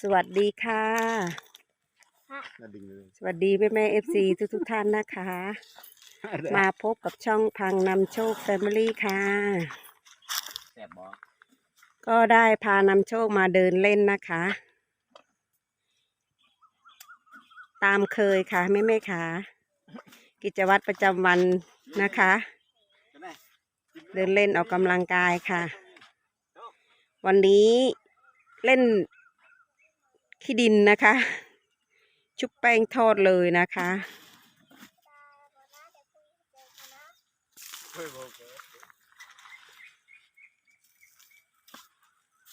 สวัสดีค่ะน่าดึงเลยสวัสดีแม่แม่เอฟซีทุกทุกๆท่านนะคะ มาพบกับช่องพังนำโชคแฟมิลี่ค่ะแสบบอก็ได้พานำโชคมาเดินเล่นนะคะ ตามเคยค่ะแม่แม่ค่ะ กิจวัตรประจำวันนะคะ เดินเล่นออกกำลังกายค่ะ วันนี้เล่น ขี้ดินนะคะ ชุบแป้งทอดเลยนะคะ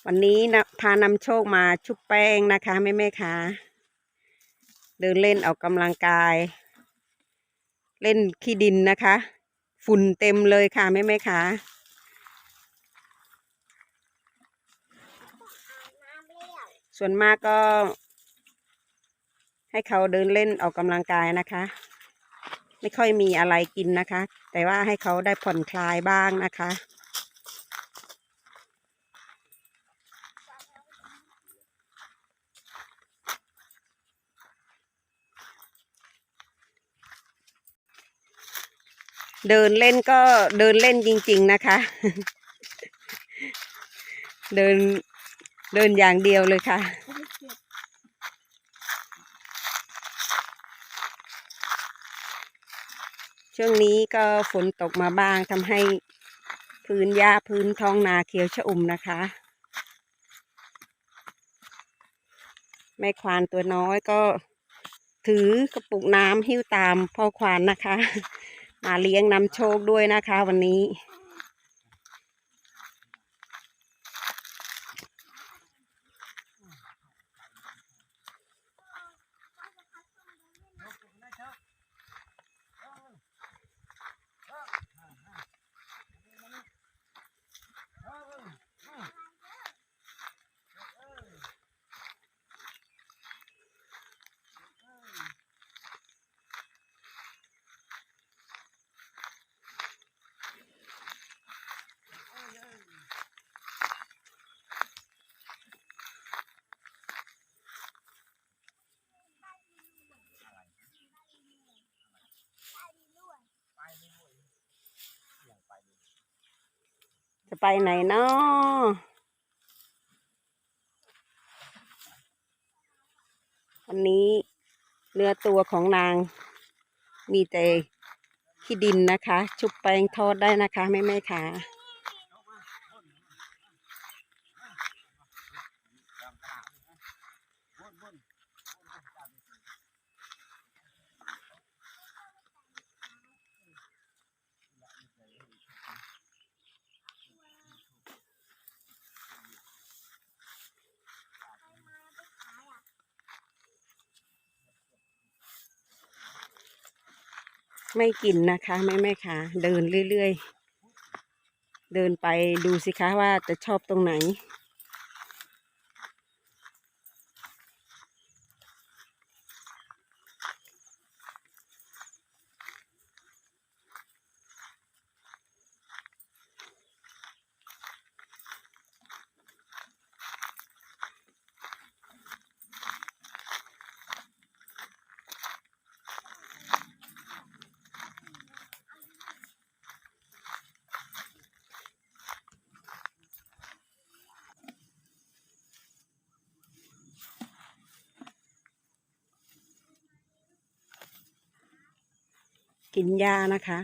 วันนี้นะพานำโชคมาชุบแป้งนะคะแม่แม่คะเดินเล่นออกกำลังกาย เล่นขี้ดินนะคะ ฝุ่นเต็มเลยค่ะแม่แม่ค่ะ ส่วนมากก็ ให้เขาเดินเล่นออกกำลังกายนะคะ ไม่ค่อยมีอะไรกินนะคะ แต่ว่าให้เขาได้ผ่อนคลายบ้างนะคะเดินเล่นก็เดินเล่นจริง ๆ นะคะ เดิน เดินอย่างเดียวเลยค่ะ ช่วงนี้ก็ฝนตกมาบ้างทำให้พื้นหญ้าพื้นท้องนาเขียวชอุ่มนะคะ แม่ควานตัวน้อยก็ถือกระปุกน้ำหิ้วตามพ่อควานนะคะ มาเลี้ยงนำโชคด้วยนะคะวันนี้ ไปไหนเนาะวันนี้เนื้อตัวของนางมีแต่ขี้ดินนะคะ ชุบแป้งทอดได้นะคะแม่แม่ๆค่ะ ไม่กินนะคะแม่แม่ค่ะเดินเรื่อยๆ เดินไปดูสิคะว่าจะชอบตรงไหน กินยานะคะ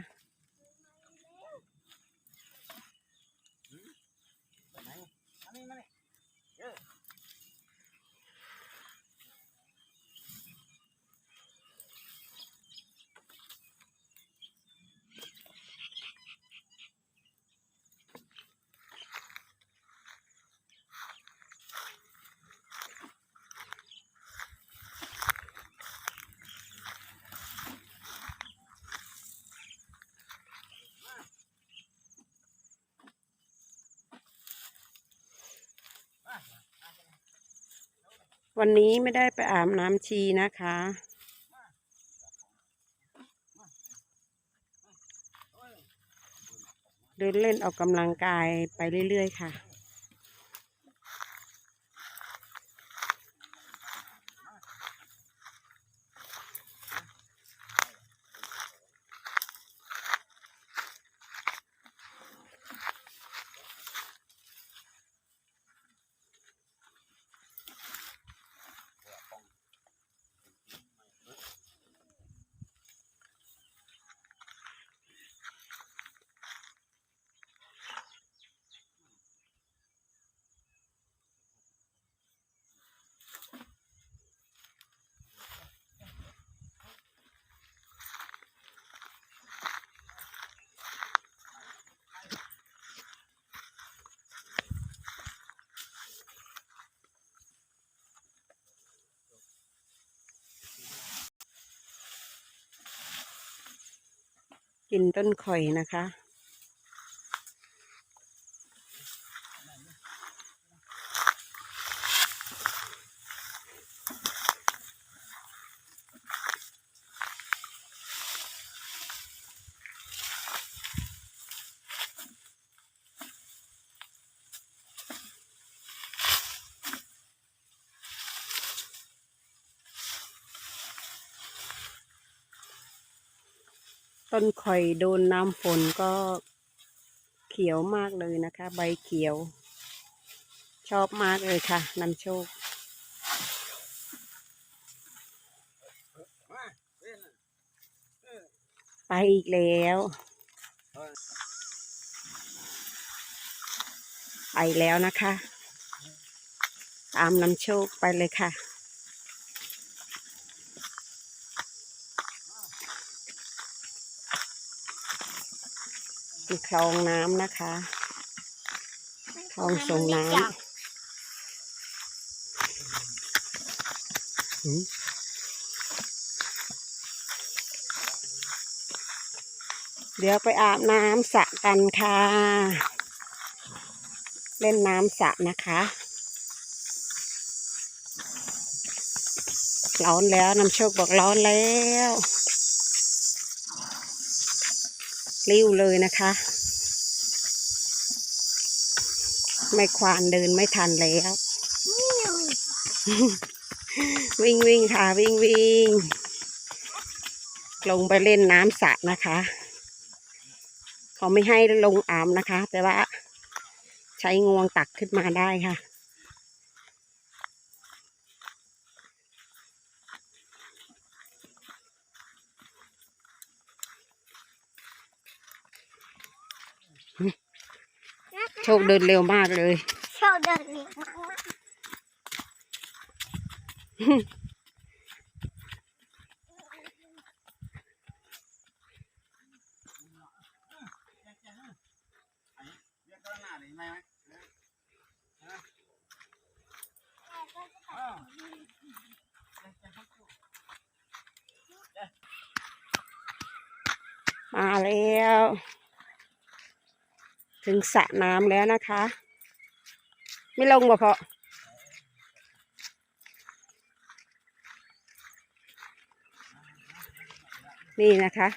วันนี้ไม่ได้ไปอาบน้ำชีนะคะ เดินเล่นออกกำลังกายไปเรื่อย ๆ ค่ะ กินต้นข่อยนะคะ ต้นข่อยโดนน้ำฝนก็เขียวมากเลยนะคะ ใบเขียว ชอบมากเลยค่ะนำโชค ไปอีกแล้ว ไปแล้วนะคะ ตามนำโชคไปเลยค่ะ มีคลองน้ำนะคะคลองส่งน้ำเดี๋ยวไปอาบน้ำสระกันค่ะ เล่นน้ำสระนะคะร้อนแล้วน้ำโชคบอกร้อนแล้ว ริ้วเลยนะคะ ไม่ควานเดินไม่ทันแล้ว วิ่งวิ่งค่ะวิ่งวิ่งลงไปเล่นน้ำสระนะคะ เขาไม่ให้ลงอามนะคะ แต่ว่าใช้งวงตักขึ้นมาได้ค่ะ โชคเดินเร็วมากเลย โชว์เดินเร็วมากมาแล้ว ถึงสระน้ำแล้วนะคะ ไม่ลงบ่เพาะนี่นะคะ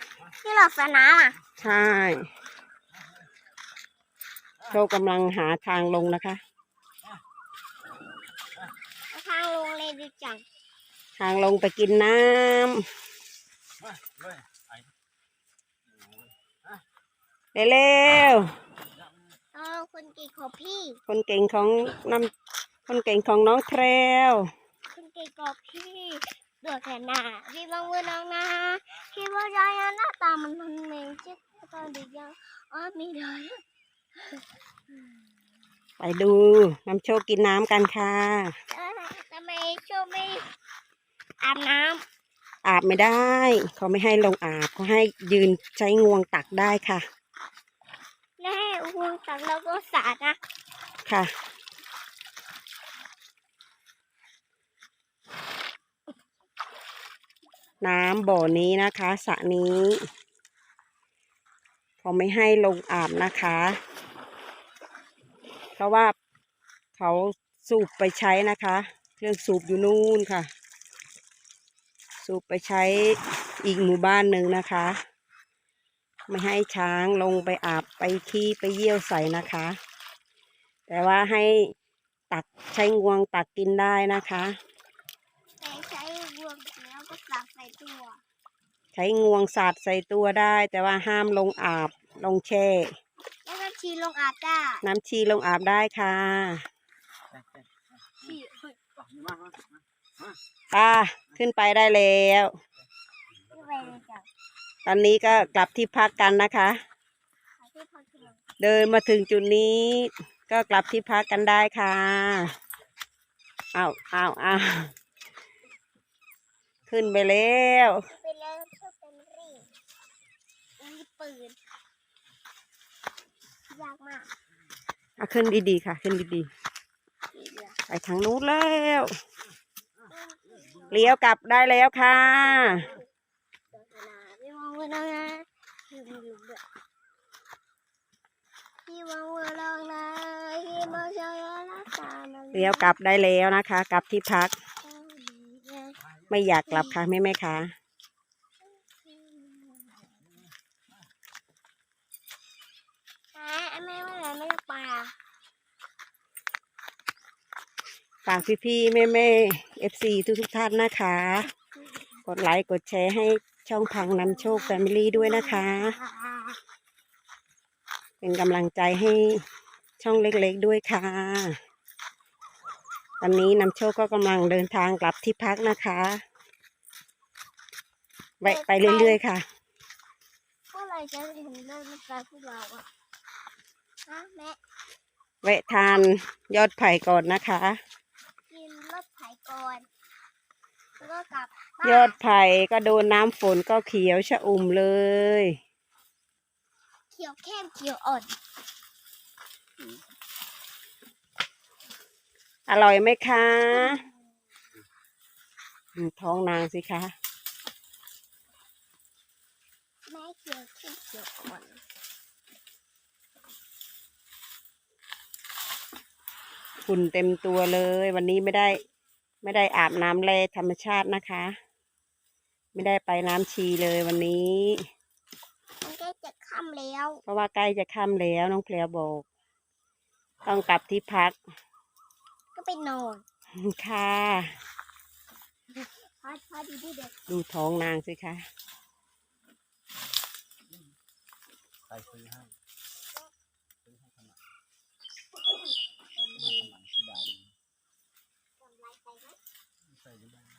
ที่เราสนามอะ ใช่เรากำลังหาทางลงนะคะ ทางลงเลยดีจัง ทางลงไปกินน้มาเลยไอ้ำเร็วเออคนเก่งของพี่ๆคนเก่งของน้ำคนเก่งของน้องเทรลคนเก่งของพี่เดือดแค่หน้าพี่บางมือน้องนะพี่ว่ายายหน้าตามันมันเหม็นจิ๊ดตอนเด็กยังอ๋อมีเลยไปดูน้ำโชคกินน้ำกันค่ะเออทำไมโชว์ไม่อาบน้อาบไม่ได้ เขาไม่ให้ลงอาบเขาให้ยืนใช้งวงตักได้ค่ะ แล้วให้ห่วงตักแล้วก็สาดนะค่ะ น้ำบ่อนี้นะคะสระนี้เขาไม่ให้ลงอาบนะคะ เพราะว่าเขาสูบไปใช้นะคะ เครื่องสูบอยู่นู่นค่ะ สูบไปใช้อีกหมู่บ้านหนึ่งนะคะ ไม่ให้ช้างลงไปอาบไปขี้ไปเยี่ยวใส่นะคะ แต่ว่าให้ตักใช้งวงตักกินได้นะคะแต่ใช้ห่วงแล้วก็สักใส่ตัว ใช้งวงสาดใส่ตัวได้ แต่ว่าห้ามลงอาบลงแช่แล้วก็ชีลงอาบได้น้ำชีลงอาบได้ค่ะชีมามามาป้าขึ้นไปได้แล้ว อนนี้ก็กลับที่พักกันนะคะหาที่พักที่ลงเดินมาถึงจุดนี้ ก็กลับที่พักกันได้ค่ะอ้าวอ้าวอ้าวขึ้นไปแล้วไปแล้วชอบเป็นรีบมีปืนยากมากอะขึ้นดีๆค่ะ ขึ้นดีทีเดียวๆไปทางนู้นแล้ว เลี้ยวกลับได้แล้วค่ะ เดี๋ยวนะพี่มองไว้นะลืมลืมด้วยพี่วางมือลองนะพี่บอกจะรักษามันเลี้ยวกลับได้แล้วนะคะ กลับที่พัก ไม่อยากกลับค่ะแม่แม่ค่ะแม่ว่าอะไรไม่ปอะฝากพี่ๆแม่แม่เอฟซีทุกทุกๆท่านนะคะ กดไลค์กดแชร์ให้ ช่องพังนำโชคแฟมิลี่ด้วยนะคะ เป็นกำลังใจให้ช่องเล็กๆด้วยค่ะ ตอนนี้นำโชคก็กำลังเดินทางกลับที่พักนะคะแวะไปเรื่อยๆค่ะเมื่อไหรจะเห็นเรื่องมันกลายพวกเราอะฮะแม่แวะทานยอดไผ่ก่อนนะคะ กินรถไถก่อนแล้วก็กลับบ้าน ยอดไผ่ก็โดนน้ำฝนก็เขียวชะอุ่มเลย เขียวเข้มเขียวอ่อน อร่อยไหมคะดูท้องนางสิคะแม่เขียวเข้มเขียวอ่อนฝุ่นเต็มตัวเลย วันนี้ไม่ได้ไม่ได้อาบน้ำแร่ธรรมชาตินะคะ ไม่ได้ไปน้ำชีเลยวันนี้ มันใกล้จะค่ำแล้ว เพราะว่าใกล้จะค่ำแล้วน้องแพรวบอก ต้องกลับที่พัก ก็ไปนอนค่ะพาพาดีดีเด็กดูท้องนางสิคะใครซื้อให้ซื้อให้ขนาดให้ขนาดที่ดาวใส่ยังไง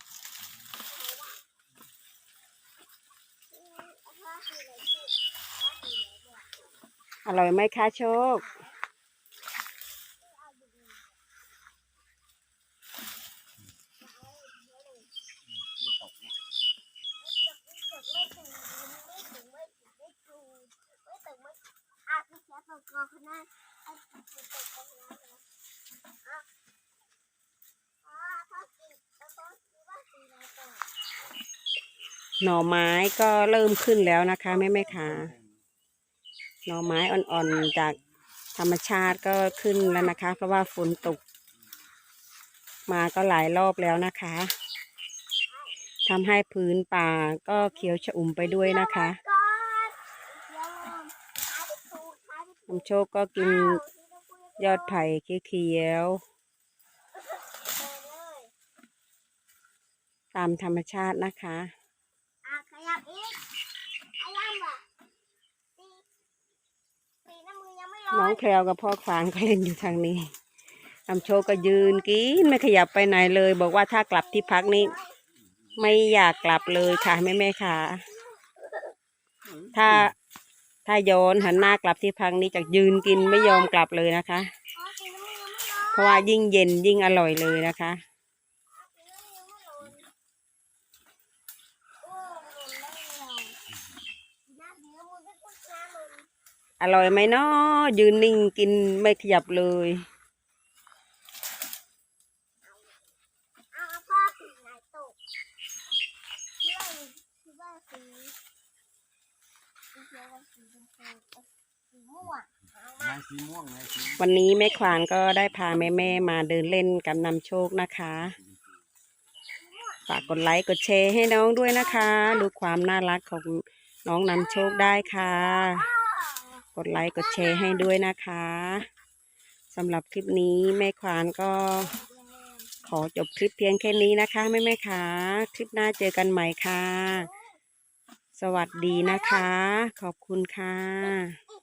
อร่อยไหมคะโชค หน่อไม้ก็เริ่มขึ้นแล้วนะคะแม่แม่ค่ะ หน่อไม้อ่อนๆจากธรรมชาติก็ขึ้นแล้วนะคะ เพราะว่าฝนตก มาก็หลายรอบแล้วนะคะทำให้พื้นป่าก็เขียวชอุ่มไปด้วยนะคะน้ำโชคก็กินยอดไผ่เขียวตามธรรมชาตินะคะขยับอีกขยับอะตีตีน้ำมือยังไม่ร้ น้ องแพรวกับพ่อฟางก็เล่นอยู่ทางนี้ทำโชคก็ยืนกินไม่ขยับไปไหนเลย บอกว่าถ้ากลับที่พักนี้ ไม่อยากกลับเลยค่ะแม่แม่ค่ะ ถ้าถ้าย้อนหันหน้ากลับที่พักนี้จะยืนกินไม่ยอมกลับเลยนะคะ เพราะว่ายิ่งเย็นยิ่งอร่อยเลยนะคะ ตีน้ำมือยังไม่ร้อนโอ้หล่นได้เลยน้ำตีน้ำมือก็ต้องน้ำมัน อร่อยไหมเนาะยืนนิ่งกินไม่ขยับเลย วันนี้แม่ควานก็ได้พาแม่แม่ๆมาเดินเล่นกับนำโชคนะคะ ฝากกดไลค์กดแชร์ให้น้องด้วยนะคะ ดูความน่ารักของน้องนำโชคได้ค่ะ กดไลค์กดแชร์ให้ด้วยนะคะสำหรับคลิปนี้แม่ควานก็ขอจบคลิปเพียงแค่นี้นะคะแม่แม่ๆค่ะคลิปหน้าเจอกันใหม่ค่ะ สวัสดีนะคะ ขอบคุณค่ะ